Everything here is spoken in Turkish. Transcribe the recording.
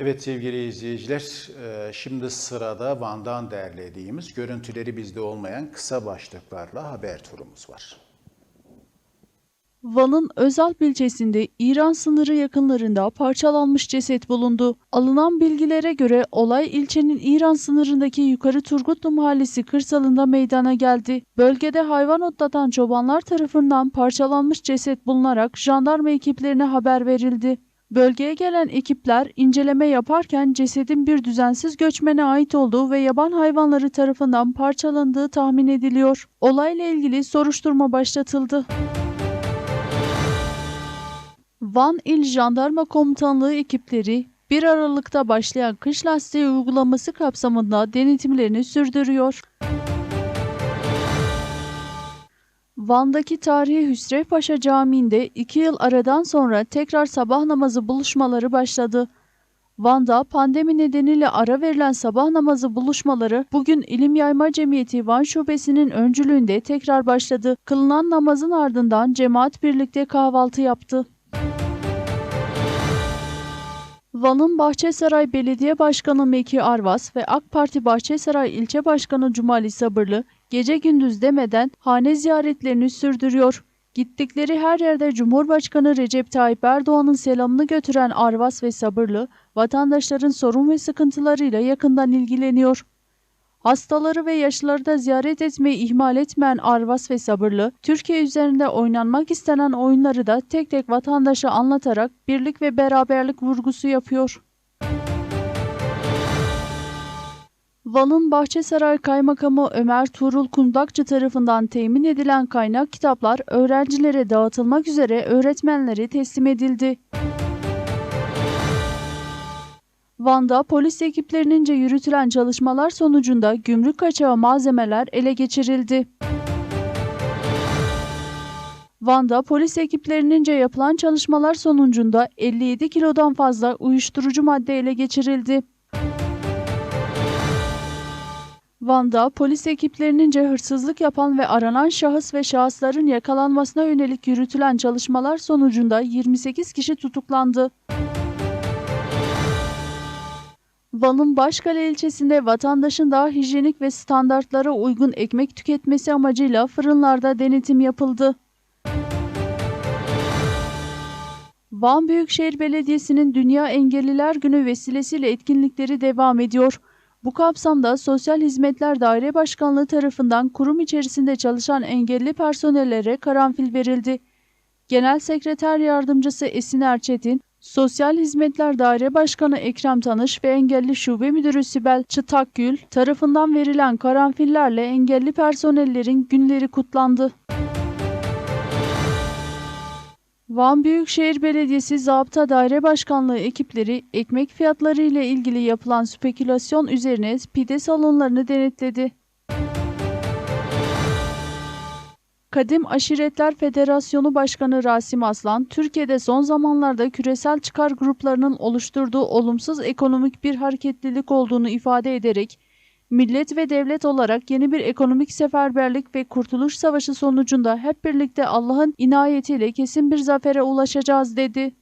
Evet sevgili izleyiciler, e, şimdi sırada Van'dan derlediğimiz görüntüleri bizde olmayan kısa başlıklarla haber turumuz var. Van'ın Özalp ilçesinde İran sınırı yakınlarında parçalanmış ceset bulundu. Alınan bilgilere göre olay ilçenin İran sınırındaki Yukarı Turgutlu Mahallesi kırsalında meydana geldi. Bölgede hayvan otlatan çobanlar tarafından parçalanmış ceset bulunarak jandarma ekiplerine haber verildi. Bölgeye gelen ekipler inceleme yaparken cesedin bir düzensiz göçmene ait olduğu ve yaban hayvanları tarafından parçalandığı tahmin ediliyor. Olayla ilgili soruşturma başlatıldı. Van İl Jandarma Komutanlığı ekipleri 1 Aralık'ta başlayan kış lastiği uygulaması kapsamında denetimlerini sürdürüyor. Van'daki tarihi Hüsrev Paşa Camii'nde 2 yıl aradan sonra tekrar sabah namazı buluşmaları başladı. Van'da pandemi nedeniyle ara verilen sabah namazı buluşmaları bugün İlim Yayma Cemiyeti Van Şubesi'nin öncülüğünde tekrar başladı. Kılınan namazın ardından cemaat birlikte kahvaltı yaptı. Van'ın Bahçesaray Belediye Başkanı Meki Arvas ve AK Parti Bahçesaray İlçe Başkanı Cumali Sabırlı gece gündüz demeden hane ziyaretlerini sürdürüyor. Gittikleri her yerde Cumhurbaşkanı Recep Tayyip Erdoğan'ın selamını götüren Arvas ve Sabırlı, vatandaşların sorun ve sıkıntılarıyla yakından ilgileniyor. Hastaları ve yaşlıları da ziyaret etmeyi ihmal etmeyen Arvas ve Sabırlı, Türkiye üzerinde oynanmak istenen oyunları da tek tek vatandaşa anlatarak birlik ve beraberlik vurgusu yapıyor. Van'ın Bahçesaray Kaymakamı Ömer Tuğrul Kundakçı tarafından temin edilen kaynak kitaplar öğrencilere dağıtılmak üzere öğretmenlere teslim edildi. Van'da polis ekiplerince yürütülen çalışmalar sonucunda gümrük kaçağı malzemeler ele geçirildi. Van'da polis ekiplerince yapılan çalışmalar sonucunda 57 kilodan fazla uyuşturucu madde ele geçirildi. Van'da polis ekiplerince hırsızlık yapan ve aranan şahıs ve şahısların yakalanmasına yönelik yürütülen çalışmalar sonucunda 28 kişi tutuklandı. Van'ın Başkale ilçesinde vatandaşın daha hijyenik ve standartlara uygun ekmek tüketmesi amacıyla fırınlarda denetim yapıldı. Van Büyükşehir Belediyesi'nin Dünya Engelliler Günü vesilesiyle etkinlikleri devam ediyor. Bu kapsamda Sosyal Hizmetler Daire Başkanlığı tarafından kurum içerisinde çalışan engelli personellere karanfil verildi. Genel Sekreter Yardımcısı Esin Erçetin, Sosyal Hizmetler Daire Başkanı Ekrem Tanış ve Engelli Şube Müdürü Sibel Çıtakgül tarafından verilen karanfillerle engelli personellerin günleri kutlandı. Van Büyükşehir Belediyesi Zabıta Daire Başkanlığı ekipleri ekmek fiyatları ile ilgili yapılan spekülasyon üzerine pide salonlarını denetledi. Kadim Aşiretler Federasyonu Başkanı Rasim Aslan, Türkiye'de son zamanlarda küresel çıkar gruplarının oluşturduğu olumsuz ekonomik bir hareketlilik olduğunu ifade ederek, millet ve devlet olarak yeni bir ekonomik seferberlik ve kurtuluş savaşı sonucunda hep birlikte Allah'ın inayetiyle kesin bir zafere ulaşacağız dedi.